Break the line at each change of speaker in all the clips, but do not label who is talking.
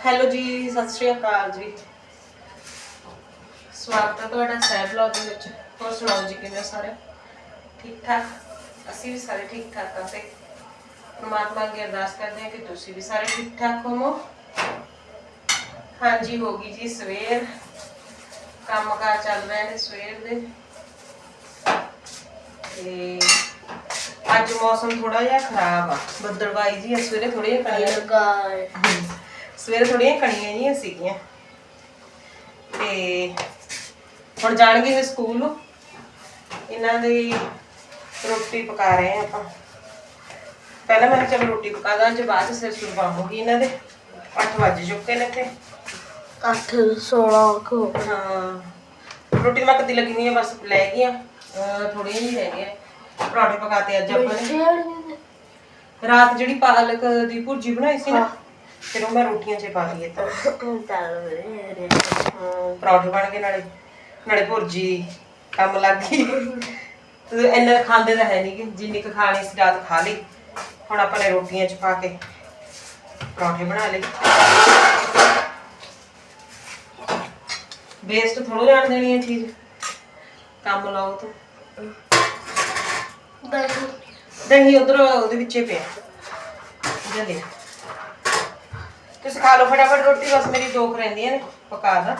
Hello ਜੀ ਸਤਿ ਸ਼੍ਰੀ ਅਕਾਲ ਜੀ। ਸਵਾਗਤ ਹੈ ਤੁਹਾਡਾ ਸੈਬ ਬਲੌਗ ਦੇ ਵਿੱਚ। ਹੋਰ ਸੁਣਾਓ ਜੀ ਕਿਵੇਂ ਸਾਰੇ? ਠੀਕ ਠਾਕ ਅਸੀਂ ਵੀ ਸਾਰੇ ਠੀਕ ਠਾਕ ਹਾਂ ਤੇ ਪਰਮਾਤਮਾ ਅੱਗੇ ਅਰਦਾਸ ਕਰਦੇ ਹਾਂ ਕਿ ਤੁਸੀਂ ਵੀ ਸਾਰੇ ਠੀਕ ਠਾਕ ਹੋਵੋ। ਹਾਂਜੀ ਹੋ ਗਈ ਜੀ ਸਵੇਰ। ਕੰਮ ਕਾਰ ਚੱਲ ਰਹੇ ਨੇ ਸਵੇਰ ਦੇ। ਤੇ ਅੱਜ ਮੌਸਮ ਥੋੜਾ ਜਿਹਾ ਖਰਾਬ ਆ। ਬੱਦਲਵਾਈ ਜੀ ਆ ਸਵੇਰੇ ਥੋੜੀ ਜਿਹੀ ਕਣੀਆਂ
ਲਗਾਏ
ਸਵੇਰੇ ਥੋੜੀਆਂ ਕਣੀਆਂ ਜੀਆਂ ਸੀਗੀਆਂ। ਤੇ ਹੁਣ ਜਾਣਗੇ ਇਹ ਸਕੂਲ ਨੂੰ। ਇਹਨਾਂ ਦੀ ਰੋਟੀ ਪਕਾ ਰਹੇ ਆ ਆਪਾਂ। ਪਹਿਲਾਂ ਮੈਂ ਚਲ ਰੋਟੀ ਪਕਾ ਦਾਂ ਜੇ ਬਾਅਦ ਸਿਰ ਸੁਰ ਪਾਵਾਂਗੀ ਇਹਨਾਂ ਦੇ। 8 ਵਜ ਚੁੱਕੇ ਨੇ ਤੇ
8 16 ਕੋ
ਹਾਂ ਰੋਟੀ ਮੈਂ ਕਦੀ ਲੱਗੀ ਨਹੀਂ ਹੈ ਬਸ ਲੈ ਗਈਆਂ। ਥੋੜੀਆਂ ਜਿਹੀ ਰਹਿ ਗਈਆਂ ਪਰੌਂਠੇ ਪਕਾਤੇ ਅੱਜ ਆਪਾਂ ਨੇ। ਰਾਤ ਜਿਹੜੀ ਪਾਲਕ ਦੀ ਭੁਰਜੀ ਬਣਾਈ ਸੀ ਨਾ ਫਿਰ ਉਹ ਮੈਂ ਰੋਟੀਆਂ 'ਚ ਪਾ ਲਈ ਤਾਂ। ਹਾਂ, ਪਰੌਂਠੇ ਬਣ ਗਏ ਨਾਲੇ। ਨਾਲੇ ਭੁਰਜੀ ਕੰਮ ਲੱਗ ਗਈ। ਤੇ ਇੰਨਾ ਖਾਂਦੇ ਤਾਂ ਹੈ ਨਹੀਂ ਕਿ ਜਿੰਨੀ ਕੁ ਖਾਣੀ ਸੀ ਰਾਤ ਖਾ ਲਈ। ਹੁਣ ਆਪਾਂ ਨੇ ਰੋਟੀਆਂ 'ਚ ਪਾ ਕੇ ਪਰੌਂਠੇ ਬਣਾ ਲਏ। ਵੇਸਟ ਥੋੜੋ ਜਾਣ ਦੇਣੀ ਹੈ ਚੀਜ਼। ਕੰਮ ਲਾਓ ਤਾਂ। ਦਹੀਂ ਉਧਰ ਉਹਦੇ ਵਿੱਚੇ ਪਿਆ। ਜਲੇ ਤੁਸੀਂ ਖਾ ਲਓ ਫਟਾਫਟ ਰੋਟੀ ਬਸ ਮੇਰੀ ਦੋ ਰਹਿੰਦੀਆਂ ਨੇ ਪਕਾ ਦਾ।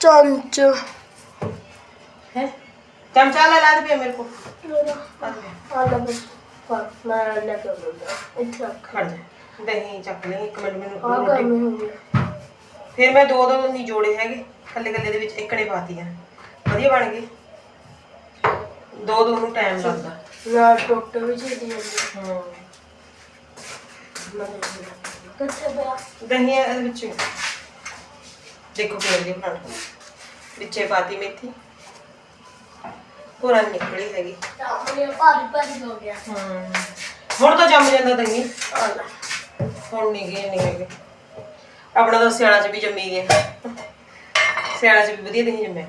ਚਮਚ।
ਹੈ? ਚਮਚਾ ਲੈ ਲਾ ਦੇ ਪਿਆ ਮੇਰੇ ਕੋ
ਆ ਲੈ ਬਸ ਪਰ ਮੈਂ ਲੈ ਕੇ ਆਉਂਦਾ। ਇੱਥੇ ਰੱਖ
ਖੜ ਜਾ ਦਹੀਂ ਚੱਕ ਲਈ ਇੱਕ ਮਿੰਟ ਮੈਨੂੰ
ਆ
ਰੋਟੀ।
ਗਰਮੀ ਹੋ ਗਈ
ਫਿਰ ਮੈਂ ਦੋ ਦੋ ਨਹੀਂ ਜੋੜੇ ਹੈਗੇ ਕੱਲੇ ਕੱਲੇ ਦੇ ਵਿੱਚ ਇੱਕਣੇ ਪਾਤੀਆਂ ਵਧੀਆ ਬਣ ਗਏ। ਦੋ ਦੋ ਨੂੰ ਟਾਈਮ ਲੱਗਦਾ।
ਨਾ ਟੁੱਟ ਵੀ ਜਾਂਦੀ। ਹੈ
ਹਾਂ। ਦਹੀਂ ਇਹਦੇ ਵਿੱਚ ਦੇਖੋ ਕਿਵੇਂ ਦੀ ਬਣਾਉਣੀ ਵਿੱਚੇ ਪਾਤੀ ਮੇਥੀ। ਪੂਰਾ ਨਿਕਲੀ ਹੈਗੀ।
ਆਪਣੇ ਗਿਆ
ਹਮ ਹੁਣ ਤਾਂ ਜੰਮ ਜਾਂਦਾ ਦਹੀਂ।
ਆ ਲੈ
ਹੁਣ ਨਹੀਂ ਗਏ ਨਹੀਂ ਹੈਗੇ। ਆਪਣਾ ਤਾਂ ਸਿਆਲਾਂ 'ਚ ਵੀ ਜੰਮੀ ਗਏ ਸਿਆਲਾਂ 'ਚ ਵੀ ਵਧੀਆ ਦਹੀਂ ਜੰਮਿਆ।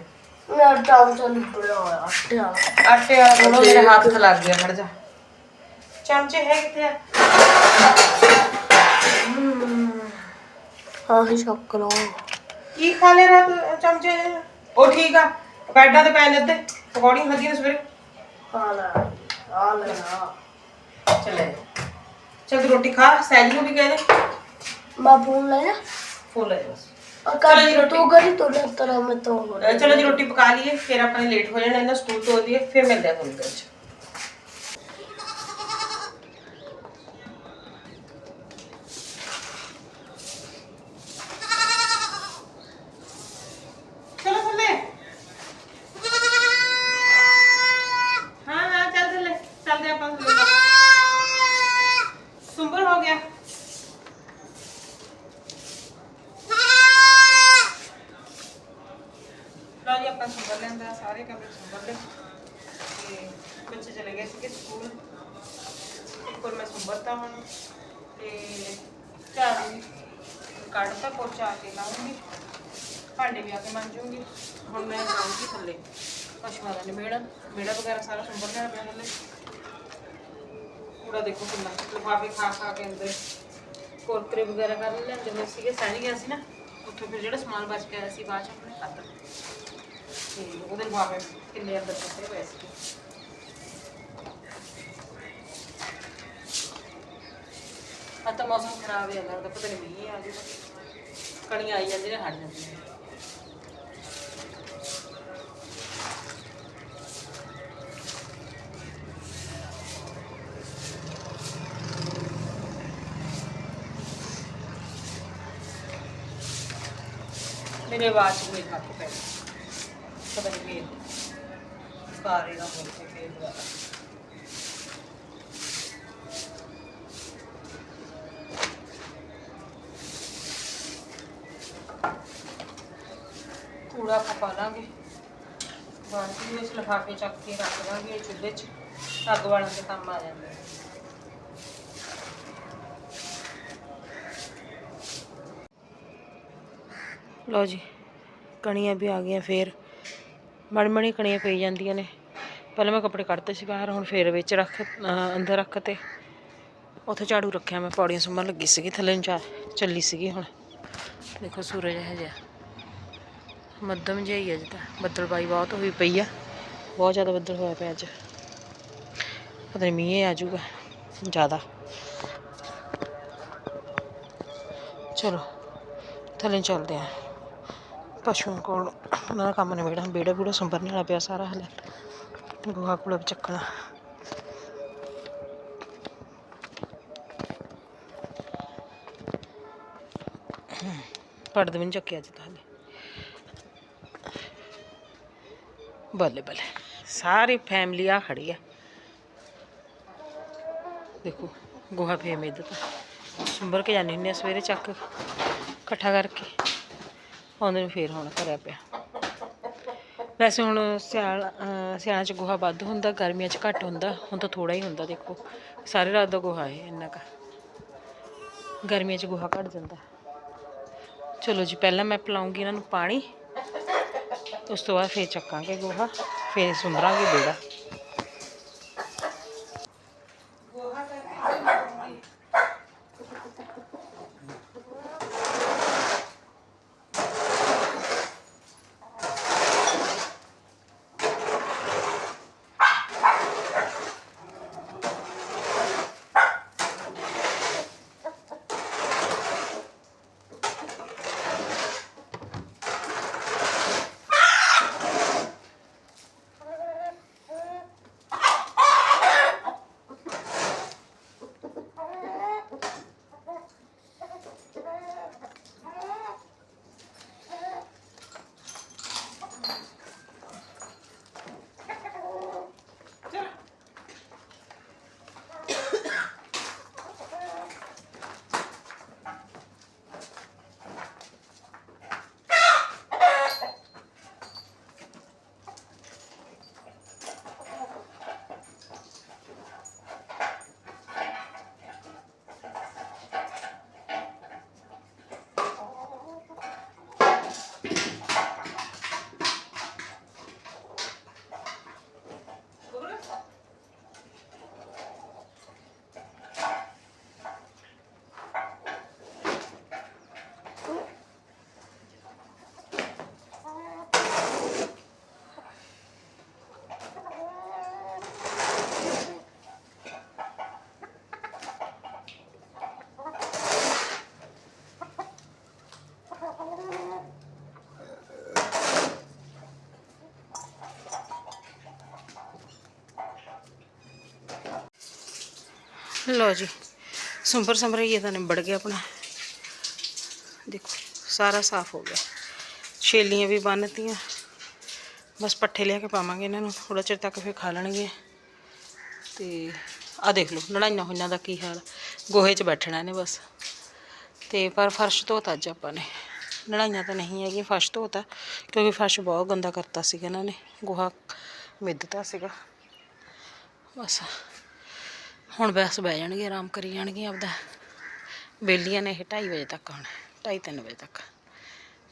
ਆਟੇ ਵਾਲਾ
ਆਟੇ ਵਾਲਾ ਕੋਲੋਂ ਮੇਰੇ ਹੱਥ ਲੱਗ ਗਿਆ ਖੜ ਜਾ। ਚਮਚੇ ਹੈ ਕਿੱਥੇ ਆ।
ਆਹੀ ਸ਼ੱਕ ਲਓ
ਕੀ ਖਾ ਲੈ ਰਾਤ ਚਮਚੇ? ਉਹ ਠੀਕ ਆ ਬੈਡਾਂ ਤੇ ਪੈ ਨੇ ਅੱਧੇ ਪਕੌੜੀਆਂ ਖਾਧੀਆਂ ਸਵੇਰੇ?
ਆ ਲੈ ਆ ਲੈ ਨਾ
ਚੱਲੇ। ਚੱਲ ਤੂੰ ਰੋਟੀ ਖਾ ਸੈਜ ਨੂੰ ਵੀ ਕਹਿ ਦੇ।
ਮੈਂ ਫੋਨ ਲੈ ਜਾ
ਫੁੱਲ ਹੈ ਬਸ
ਆ ਕਰ ਤੂੰ ਕਰੀ ਤੂੰ ਲੈ ਤਰਾ ਮੈਂ ਤੋਂ ਹੋ
ਅਹ ਚਲੋ ਜੀ ਰੋਟੀ ਪਕਾ ਲਈਏ ਫਿਰ ਆਪਾਂ ਨੇ ਲੇਟ ਹੋ ਜਾਣਾ ਇਹਨਾਂ ਸਕੂਲ ਤੋਂ ਆਉਂਦੀ ਫਿਰ ਮਿਲਦੇ ਆ ਤੁਹਾਨੂੰ ਵਿੱਚ ਚਲੋ ਥੱਲੇ ਹਾਂ ਹਾਂ ਚੱਲ ਥੱਲੇ ਚੱਲਦੇ ਆਪਾਂ ਥੱਲੇ ਸੁੰਬਰ ਹੋ ਗਿਆ। ਲਓ ਜੀ, ਆਪਾਂ ਸੰਭਲ ਲੈਂਦਾ ਸਾਰੇ ਕਮਰੇ ਸੰਭਲ ਲਏ ਤੇ ਬੱਚੇ ਚਲੇ ਗਏ ਸੀਗੇ ਸਕੂਲ। ਉੱਪਰ ਮੈਂ ਸੰਭਲਤਾ ਹੁਣ, ਤੇ ਝਾੜੂ ਕੱਢਤਾ ਪੋਚਾ ਆ ਕੇ ਲਾਉਂਗੀ। ਭਾਂਡੇ ਵੀ ਆ ਕੇ ਮਾਂਜੂੰਗੀ ਹੁਣ ਮੈਂ ਜਾਊਂਗੀ ਥੱਲੇ। ਪਸ਼ੂਆਂ ਦਾ ਨਿਬੇੜਾ। ਮੇੜਾ ਵਗੈਰਾ ਸਾਰਾ ਸੁਬਰ ਲੈਣਾ ਪਿਆ ਥੱਲੇ। ਕੂੜਾ ਦੇਖੋ ਕਿੰਨਾ ਲਿਫਾਫੇ ਖਾ ਖਾ ਕੇ ਅੰਦਰ ਕੁਰਕਰੇ ਵਗੈਰਾ ਕਰ ਲੈਂਦੇ ਹੋਏ ਸੀਗੇ ਸਹਿ ਗਿਆ ਸੀ ਨਾ ਉੱਥੋਂ ਫਿਰ ਜਿਹੜਾ ਸਮਾਨ ਬਚ ਗਿਆ ਸੀ ਬਾਅਦ ਚ ਆਪਣੇ ਖਾਤਾ ਤੇ ਉਹਦੇ ਲਿਫਾਫੇ ਕਿੰਨੇ ਅੰਦਰ ਸੁੱਟੇ ਪਏ ਸੀ ਆ ਤਾਂ ਮੌਸਮ ਖਰਾਬ ਹੈ ਲੱਗਦਾ ਪਤਾ ਨਹੀਂ ਮੀਂਹ ਆ ਜਾਊਗਾ ਕਣੀਆਂ ਆਈ ਜਾਂਦੀਆਂ ਨੇ ਹਟ ਜਾਂਦੀਆਂ ਮੇਰੇ ਆਵਾਜ਼ ਕੋਈ ਹੱਥ ਪੈ ਪਤਾ ਨਹੀਂ ਕੀ ਬਾਰੇ ਦਾ ਹੋ ਕੇ ਫੇਰ ਦੁਬਾਰਾ ਕੂੜਾ ਆਪਾਂ ਪਾ ਲਾਂਗੇ। ਬਾਕੀ ਵਿੱਚ ਲਿਫਾਫੇ ਚੱਕ ਕੇ ਰੱਖ ਲਾਂਗੇ ਚੁੱਲ੍ਹੇ 'ਚ। ਅੱਗ ਵਾਲਾਂ ਦੇ ਕੰਮ ਆ ਜਾਂਦਾ। ਨੇ ਲਓ ਜੀ, ਕਣੀਆਂ ਵੀ ਆ ਗਈਆਂ ਫੇਰ। ਮੜੀ ਮੜੀ ਕਣੀਆਂ ਪਈ ਜਾਂਦੀਆਂ ਨੇ। ਪਹਿਲਾਂ ਮੈਂ ਕੱਪੜੇ ਕੱਢਤੇ ਸੀ ਬਾਹਰ, ਹੁਣ ਫੇਰ ਵਿੱਚ ਰੱਖ ਅੰਦਰ ਰੱਖ ਤੇ। ਉੱਥੇ ਝਾੜੂ ਰੱਖਿਆ ਮੈਂ, ਪੌੜੀਆਂ ਸੰਭਣ ਲੱਗੀ ਸੀਗੀ, ਥੱਲੇ ਨੂੰ ਚੱਲੀ ਸੀਗੀ ਹੁਣ। ਦੇਖੋ ਸੂਰਜ ਇਹ ਜਿਹਾ। ਮੱਧਮ ਜਿਹਾ ਹੀ ਹੈ ਜਿੱਦਾਂ ਬੱਦਲਬਾਈ ਬਹੁਤ ਹੋਈ ਪਈ ਆ। ਬਹੁਤ ਜ਼ਿਆਦਾ ਬੱਦਲ ਹੋਇਆ ਪਿਆ ਅੱਜ। ਪਤਾ ਨਹੀਂ ਮੀਂਹ ਆ ਜਾਊਗਾ, ਜ਼ਿਆਦਾ। ਚਲੋ, ਥੱਲੇ ਚੱਲਦੇ ਆ। ਪਸ਼ੂਆਂ ਕੋਲ ਉਹਨਾਂ ਦਾ ਕੰਮ ਨਿਬੇੜਾ ਬੇੜਾ ਬੂੜਾ ਸੰਭਰਨੇ ਵਾਲਾ ਪਿਆ ਸਾਰਾ ਹਲੇ ਗੋਹਾ ਕੂੜਾ ਵੀ ਚੱਕਣਾ ਪੜਦੇ ਵੀ ਨਹੀਂ ਚੱਕਿਆ ਅੱਜ ਤਾਂ ਹਲੇ ਬੱਲੇ ਬੱਲੇ ਸਾਰੀ ਫੈਮਿਲੀ ਆ ਖੜੀ ਆ ਦੇਖੋ ਗੋਹਾ ਆਉਂਦੇ ਨੂੰ ਫੇਰ ਹੁਣ ਕਰਿਆ ਪਿਆ। ਵੈਸੇ ਹੁਣ ਸਿਆਲ, ਅਹ ਸਿਆਲਾਂ ਚ ਗੋਹਾ ਵੱਧ ਹੁੰਦਾ, ਗਰਮੀਆਂ ਚ ਘੱਟ ਹੁੰਦਾ, ਹੁਣ ਤਾਂ ਥੋੜਾ ਹੀ ਹੁੰਦਾ ਦੇਖੋ। ਸਾਰੇ ਰਾਤ ਦਾ ਗੋਹਾ ਹੈ ਇੰਨਾ ਕਾ। ਗਰਮੀਆਂ ਚ ਗੋਹਾ ਘੱਟ ਜਾਂਦਾ। ਚਲੋ ਜੀ, ਪਹਿਲਾਂ ਮੈਂ ਪਿਲਾਉਂਗੀ ਇਹਨਾਂ ਨੂੰ ਪਾਣੀ, ਉਸ ਤੋਂ ਬਾਅਦ ਫੇਰ ਚੱਕਾਂਗੇ ਗੋਹਾ, ਫੇਰ ਸੁੰਦਰਾਂਗੇ ਬੇੜਾ ਲੋ ਜੀ ਸੁੰਬਰ ਸੰਭਰ ਤਾਂ ਨਿਬੜ ਗਿਆ ਆਪਣਾ। ਦੇਖੋ, ਸਾਰਾ ਸਾਫ਼ ਹੋ ਗਿਆ। ਛੇਲੀਆਂ ਵੀ ਬੰਨਤੀਆਂ ਬਸ ਪੱਠੇ ਲਿਆ ਕੇ ਪਾਵਾਂਗੇ ਇਹਨਾਂ ਨੂੰ ਥੋੜਾ ਚਿਰ ਤੱਕ ਫਿਰ ਖਾ ਲੈਣਗੇ। ਤੇ ਆ ਦੇਖ ਲਓ ਲੜਾਈਆਂ ਹੋਈਆਂ ਦਾ ਕੀ ਹਾਲ। ਗੋਹੇ 'ਚ ਬੈਠਣਾ ਇਹਨੇ ਬਸ। ਤੇ ਪਰ ਫਰਸ਼ ਧੋਤਾ ਅੱਜ ਆਪਾਂ ਨੇ। ਲੜਾਈਆਂ ਤਾਂ ਨਹੀਂ ਹੈਗੀਆਂ, ਫਰਸ਼ ਧੋਤਾ, ਕਿਉਂਕਿ ਫਰਸ਼ ਬਹੁਤ ਗੰਦਾ ਕਰਤਾ ਸੀਗਾ ਇਹਨਾਂ ਨੇ। ਗੋਹਾ ਮਿੱਧਤਾ ਸੀਗਾ। ਬਸ। ਹੁਣ ਬਸ ਬਹਿ ਜਾਣਗੇ, ਆਰਾਮ ਕਰੀ ਜਾਣਗੇ ਆਪਦਾ। ਬੇਲੀਆਂ ਨੇ ਇਹ 2:30 ਵਜੇ ਤੱਕ ਹੁਣ 2:30 ਵਜੇ ਤੱਕ।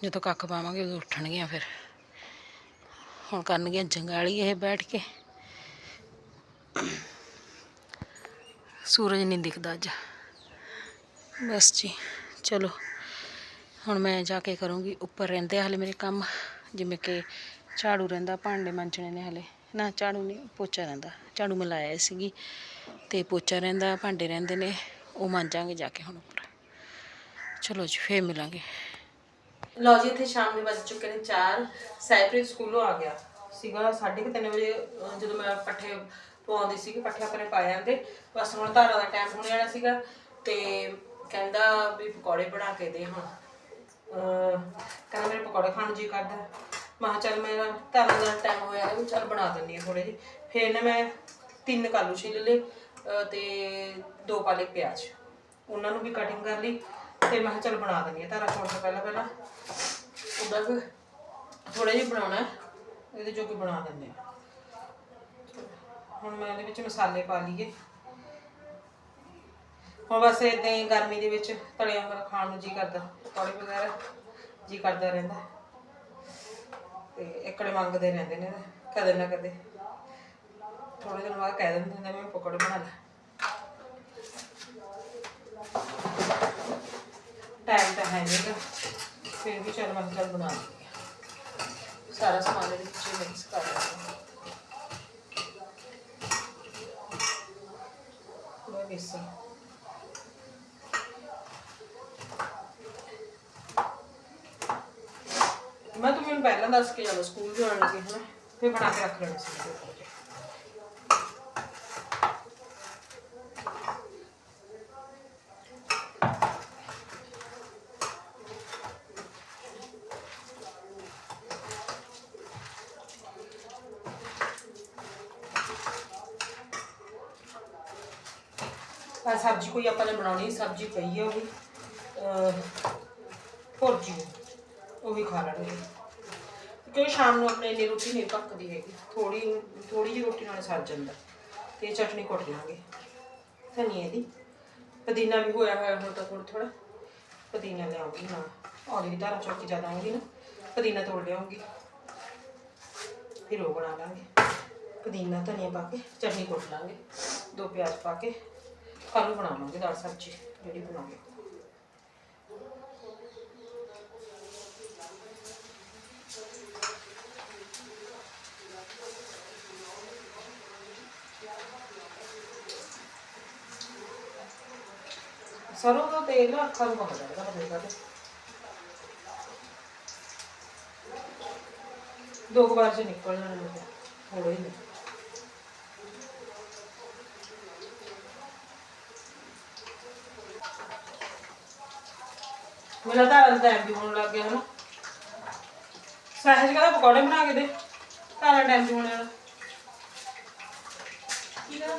ਜਦੋਂ ਕੱਖ ਪਾਵਾਂਗੇ ਉਦੋਂ ਉੱਠਣਗੀਆਂ ਫਿਰ। ਹੁਣ ਕਰਨਗੀਆਂ ਜੰਗਾਲੀ ਇਹ ਬੈਠ ਕੇ। ਸੂਰਜ ਨਹੀਂ ਦਿਖਦਾ ਅੱਜ। ਬਸ ਜੀ, ਚਲੋ। ਹੁਣ ਮੈਂ ਜਾ ਕੇ ਕਰੂੰਗੀ, ਉੱਪਰ ਰਹਿੰਦੇ ਆ ਹਲੇ ਮੇਰੇ ਕੰਮ। ਜਿਵੇਂ ਕਿ ਝਾੜੂ ਰਹਿੰਦਾ, ਭਾਂਡੇ ਮਾਂਜਣੇ ਨੇ ਹਲੇ। ਨਾ ਝਾੜੂ ਨਹੀਂ ਪੋਚਾ ਰਹਿੰਦਾ। ਝਾੜੂ ਮੈਂ ਲਾਇਆ ਸੀਗੀ ਤੇ ਪੋਚਾ ਰਹਿੰਦਾ, ਭਾਂਡੇ ਰਹਿੰਦੇ ਨੇ, ਉਹ ਮਾਂਜਾਂਗੇ ਜਾ ਕੇ ਹੁਣ ਉੱਪਰ। ਚਲੋ ਜੀ, ਫੇਰ ਮਿਲਾਂਗੇ। ਲਓ ਜੀ, ਇੱਥੇ ਸ਼ਾਮ ਦੇ ਵੱਜ ਚੁੱਕੇ ਨੇ 4 ਸਾਈਪ੍ਰਿਕ ਸਕੂਲੋਂ ਆ ਗਿਆ। ਸੀਗਾ 3:30 ਵਜੇ ਜਦੋਂ ਮੈਂ ਪੱਠੇ ਪਵਾਉਂਦੀ ਸੀਗੀ, ਪੱਠੇ ਆਪਣੇ ਪਾ ਜਾਂਦੇ ਬਸ ਹੁਣ ਧਾਰਾ ਦਾ ਟਾਈਮ ਹੋਣ ਵਾਲਾ ਸੀਗਾ ਤੇ ਕਹਿੰਦਾ ਵੀ ਪਕੌੜੇ ਬਣਾ ਕੇ ਦੇ ਹੁਣ। ਕਹਿੰਦਾ ਮੇਰੇ ਪਕੌੜੇ ਖਾਣ ਨੂੰ ਜੀ ਕਰਦਾ। ਮੈਂ ਕਿਹਾ ਚੱਲ ਮੇਰਾ ਧਾਰਾਂ ਦਾ ਟਾਈਮ ਹੋਇਆ ਹੈ ਚੱਲ ਬਣਾ ਦਿੰਦੀ ਹਾਂ ਥੋੜੇ ਜਿਹੇ। ਫਿਰ ਨਾ ਮੈਂ ਤਿੰਨ ਕਾਲੂ ਛਿੱਲ ਲਏ ਤੇ ਦੋ ਪਾਲੇ ਪਿਆਜ਼। ਉਹਨਾਂ ਨੂੰ ਵੀ ਕਟਿੰਗ ਕਰ ਲਈ, ਤੇ ਮੈਂ ਕਿਹਾ ਚੱਲ ਬਣਾ ਦਿੰਦੀ ਹਾਂ ਧਾਰਾ ਛੋੜ ਤੋਂ ਪਹਿਲਾਂ ਪਹਿਲਾਂ। ਉਹਦਾ ਥੋੜਾ ਜਿਹਾ ਬਣਾਉਣਾ, ਇਹਦੇ ਜੋ ਕਿ ਬਣਾ ਦਿੰਦੇ ਹਾਂ। ਹੁਣ ਮੈਂ ਇਹਦੇ ਵਿੱਚ ਮਸਾਲੇ ਪਾ ਲਈਏ। ਹੁਣ ਬਸ ਇਦਾਂ ਹੀ ਗਰਮੀ ਦੇ ਵਿੱਚ ਤਲਿਆ ਹੋਇਆ ਖਾਣ ਨੂੰ ਜੀ ਕਰਦਾ, ਪਕੌੜੇ ਵਗੈਰਾ ਜੀ ਕਰਦਾ ਰਹਿੰਦਾ। ਤੇ ਇਕੜੇ ਮੰਗਦੇ ਰਹਿੰਦੇ ਨੇ ਕਦੇ ਨਾ ਕਦੇ। ਥੋੜੇ ਦਿਨ ਬਾਅਦ ਕਹਿ ਦਿੰਦੇ ਨੇ, ਮੈਂ ਪਕੌੜੇ ਬਣਾ ਲੈ। ਟਾਈਮ ਤਾਂ ਹੈ ਨਹੀਂਗਾ ਫਿਰ ਵੀ ਚਲ ਮੈਂ ਚਲ ਬਣਾ ਲਈ ਸਾਰਾ ਸਮਾਨ ਇਹਦੇ ਵਿੱਚ ਮਿਕਸ ਕਰ ਲੈਂਦੇ ਹਾਂ। ਮੈਂ ਮਿਸਾ ਮੈਨੂੰ ਪਹਿਲਾਂ ਦੱਸ ਕੇ ਜਾਣਾ ਸਕੂਲ ਜਾਣ ਲੱਗੇ ਹਨਾ। ਫਿਰ ਬਣਾ ਕੇ ਰੱਖ ਲੈਣਾ ਸੀ। ਆ ਸਬਜ਼ੀ ਕੋਈ ਆਪਾਂ ਨੇ ਬਣਾਉਣੀ ਸਬਜ਼ੀ ਪਈ ਹੈ ਉਹ ਵੀ ਅਹ, ਭੁਰਜੀ ਉਹ ਵੀ ਖਾ ਲੈਣਗੇ। ਕਿਉਂਕਿ ਸ਼ਾਮ ਨੂੰ ਆਪਣੇ ਇੰਨੀ ਰੋਟੀ ਨਹੀਂ ਪੱਕਦੀ ਹੈਗੀ। ਥੋੜੀ ਥੋੜੀ ਜਿਹੀ ਰੋਟੀ ਨਾਲ ਸਰ ਜਾਂਦਾ। ਤੇ ਚਟਨੀ ਕੁੱਟ ਲਾਂਗੇ। ਧਨੀਏ ਦੀ। ਪੁਦੀਨਾ ਵੀ ਹੋਇਆ ਹੋਇਆ ਹੁਣ ਤਾਂ ਥੋੜਾ ਥੋੜਾ ਪੁਦੀਨਾ ਲਿਆਉਂਗੀ ਨਾ ਔਰ ਵੀ ਧਾਰਾ ਚੌਕੀ ਜ਼ਿਆਦਾ ਆਉਂਗੀ ਨਾ, ਪੁਦੀਨਾ ਤੋੜ ਲਿਆਉਂਗੀ। ਫਿਰ ਉਹ ਬਣਾ ਲਾਂਗੇ। ਪੁਦੀਨਾ, ਧਨੀਆ ਪਾ ਕੇ ਚਟਨੀ ਕੁੱਟ ਲਾਂਗੇ। ਦੋ ਪਿਆਜ਼ ਪਾ ਕੇ। ਆਲੂ ਨੂੰ ਬਣਾ ਲਾਂਗੇ ਦਾਲ ਸਬਜ਼ੀ, ਜਿਹੜੀ ਬਣਾਉਂਗੇ ਸਰੋਂ ਦਾ ਤੇਲ ਨਾ ਅੱਖਾਂ ਨੂੰ ਪਾ ਜਾਂਦਾ ਪਤਾ ਨਹੀਂ ਦੋ ਕੁ ਵਾਰ ਚ ਨਿਕਲ ਜਾਣਾ ਮੇਰੇ ਥੋੜਾ ਹੀ ਨੇ। ਮੇਰਾ ਤਾਂ ਅੱਜ ਟਾਈਮ ਵੀ ਹੋਣ ਲੱਗ ਗਿਆ ਹਨਾ। ਸਹਿਜ ਕਹਿੰਦਾ ਪਕੌੜੇ ਬਣਾ ਕੇ ਦੇ ਸਾਰਾ ਟਾਈਮ ਵੀ ਹੋਣੇ ਵਾਲਾ ਕੀ ਕਰਾਂ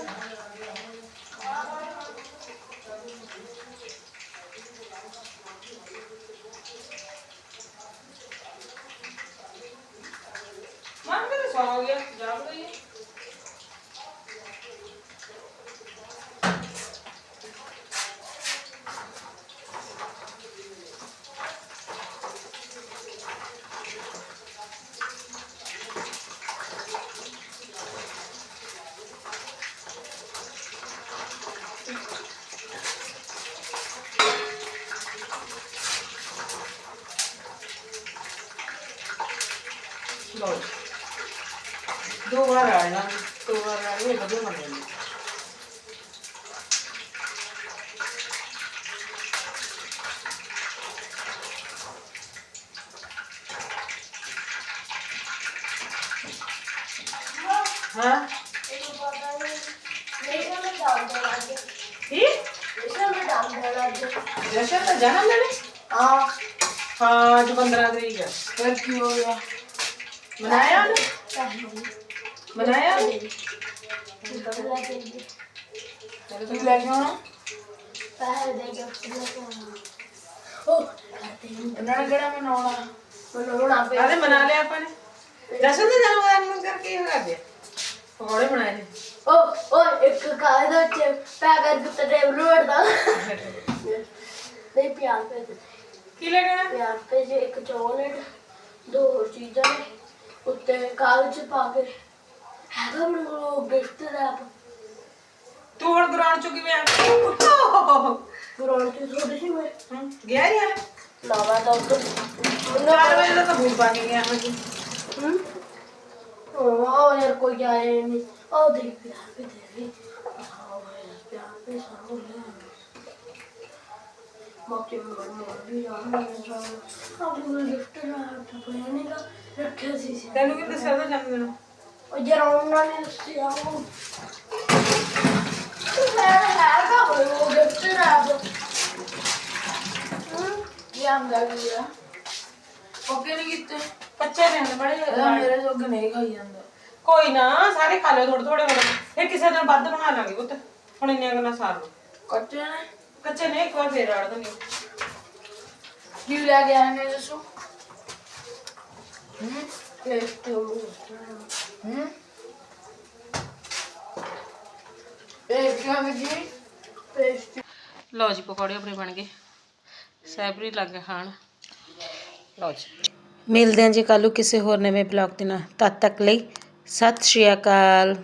ਮਾਂ ਮੇਰੇ ਸੌ ਗਿਆ ਜਾਗ ਰਹੀ ਹੈ ਲਓ ਜੀ। ਦੋ ਵਾਰ ਆ ਜਾਣਾ ਦੋ ਵਾਰ ਆ ਗਏ ਵਧੀਆ ਬਣ ਜਾਂਦੀ ਹਾਂ? ਕੀ? ਜਸ਼ਨ ਦਾ ਜਨਮ ਦਿਨ? ਹਾਂ।
ਹਾਂ
ਅੱਜ 15 ਤਰੀਕ ਹੈ
ਫਿਰ ਕੀ ਹੋ ਗਿਆ?
ਮਨਾਇਆ ਉਹਨੇ? ਮਨਾਇਆ ਉਹਨੇ?
ਕੀ
ਲੈ ਕੇ ਆਉਣਾ
ਇਹਨਾਂ ਨੇ ਕਿਹੜਾ ਮਨਾਉਣਾ?
ਆਦੇ ਮਨਾ ਲਿਆ ਆਪਾਂ ਨੇ। ਜਸ਼ਨ ਦਾ ਜਨਮ ਦਿਨ ਕਰਕੇ ਇਹ ਕਰ ਦਿਆ ਪਕੌੜੇ ਬਣਾਏ ਨੇ। ਕੀ ਲੈ ਕੇ ਆਉਣਾ
ਪਿਆਰ ਪੇ ਜੇ ਇੱਕ ਚੋਕਲੇਟ ਦੋ ਹੋਰ ਚੀਜ਼ਾਂ ਨੇ। ਉੱਤੇ ਕਾਗਜ਼ ਪਾ ਕੇ। ਹੈਗਾ ਮੇਰੇ ਕੋਲ ਗਿਫਟ ਰੈਪ
ਤੂੰ ਹੁਣ ਗਰਾਊਂਡ ਚੋਂ ਕਿਵੇਂ ਆ?
ਚ ਥੋੜੀ ਸੀ ਮੈਂ।
ਹਮ, ਗਿਆ ਹੀ ਆ?
ਲਾਵਾ ਤਾਂ ਉੱਧਰ
ਚਾਰ ਵਜੇ ਦਾ ਤਾਂ ਬੂਟ ਪਾ ਕੇ ਗਿਆ ਹਾਂ? ਜੀ
ਹਮ ਉਹ ਯਾਰ ਕੋਈ ਆਏ ਨਹੀਂ। ਉਹ ਦੇਖ ਪਿਆਰ ਪੇ ਦੇ ਰਹੀ ਆਹ ਯਾਰ ਪਿਆਰ ਪੇ ਸਾਰਾ ਲੈ ਮੌਕੇ ਮੋੜ ਮੋੜ ਵੀ ਜਾਣ ਮੈਂ ਸਾਰਾ ਆਹ ਮੈਨੂੰ ਗਿਫਟ ਰੈਪ ਤਾਂ ਪਿਆ ਨਹੀਂਗਾ ਰੱਖਿਆ ਸੀ ਸੀ
ਤੈਨੂੰ ਕਿਤੇ ਦੱਸਿਆ ਉਹਦਾ ਜਨਮ ਦਿਨ
ਉਹ ਜਰਾ ਉਹਨਾਂ ਨੇ ਦੱਸਿਆ ਉਹ ਮੈਂ ਹੈਗਾ ਉਹ ਗਿਫਟ ਰੈਪ
ਕੀ ਆਂਦਾ ਵੀ ਆ ਓਕੇ ਨਹੀਂ ਕੀਤੇ
ਬੱਚੇ ਨੇ ਹਲੇ ਬੜੇ
ਇਹਦਾ ਮੇਰੇ ਜੋਗ ਨਹੀਂ ਖਾਈ ਜਾਂਦਾ
ਕੋਈ ਨਾ ਸਾਰੇ ਖਾ ਲਿਓ ਥੋੜੇ ਥੋੜੇ ਥੋੜੇ ਫਿਰ ਕਿਸੇ ਦਿਨ ਵੱਧ ਬਣਾ ਲਾਂਗੇ ਪੁੱਤ ਹੁਣ ਇੰਨੀਆਂ ਗੱਲਾਂ ਸਾਰ ਲਓ
ਕੱਚੇ ਨੇ
ਕੱਚੇ ਨੇ ਇੱਕ ਵਾਰ ਫੇਰ ਆੜ ਦਣੀ
ਕੀ ਲੈ ਆਏ ਨੇ ਦੱਸੋ? ਹੂੰ
ਟੇਸਟ
ਹੂੰ। ਇਹ ਕੀ ਆ ਜੀ।
ਟੇਸਟ
ਲਓ ਜੀ ਪਕੌੜੇ ਆਪਣੇ ਬਣ ਗਏ। ਸੈਬਰੀ ਲੱਗ ਗਿਆ ਖਾਣ। ਲਓ ਜੀ। ਮਿਲਦੇ ਹਾਂ ਜੀ ਕੱਲ੍ਹ ਨੂੰ ਕਿਸੇ ਹੋਰ ਨਵੇਂ ਬਲੌਗ ਦੇ ਨਾਲ। ਤਦ ਤੱਕ ਲਈ ਸਤਿ ਸ਼੍ਰੀ ਅਕਾਲ।